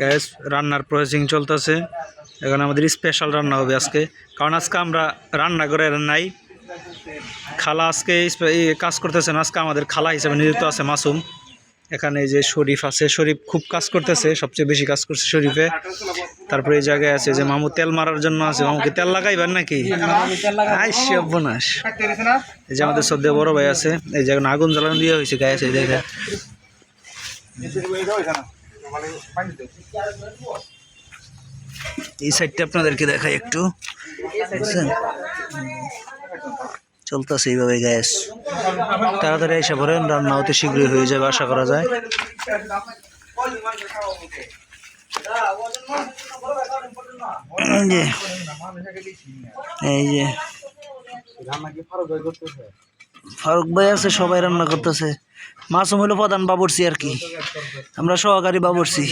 Gas রান্নার processing চলতেছে। এখন আমাদের স্পেশাল রান্না হবে আজকে। কারণ আজকে আমরা রান্না করে নাই। খালা আজকে কাজ করতেছেন আজকে আমাদের খালা হিসেবে নিযুক্ত আছে মাসুম। এখানে যে শরীফ আছে, শরীফ খুব কাজ করতেছে, সবচেয়ে বেশি কাজ করছে শরীফে। তারপরে এই জায়গায় আছে যে মামু তেল মারার জন্য আছে। মামুকে তেল লাগাইবেন নাকি? সর্বনাশ। এই যে আমাদের সদ্য বড় ভাই আছে। এই জায়গায় আগুন জ্বালানো দিয়ে হয়েছে গায়ে আছে এই দেখে এই সাইডটা আপনাদেরকে দেখাই একটু। চলতেছে এইভাবে গ্যাস তাড়াতাড়ি এসে পড়েন, রান্না অতি শীঘ্রই হয়ে যাবে, আশা করা যায়। যে, এই যে। ফারুক ভাই আছে, সবাই রান্না করতেছে। মাসুম হলো প্রধান বাবরছি আর কি। আমরা সহকারী বাবরসি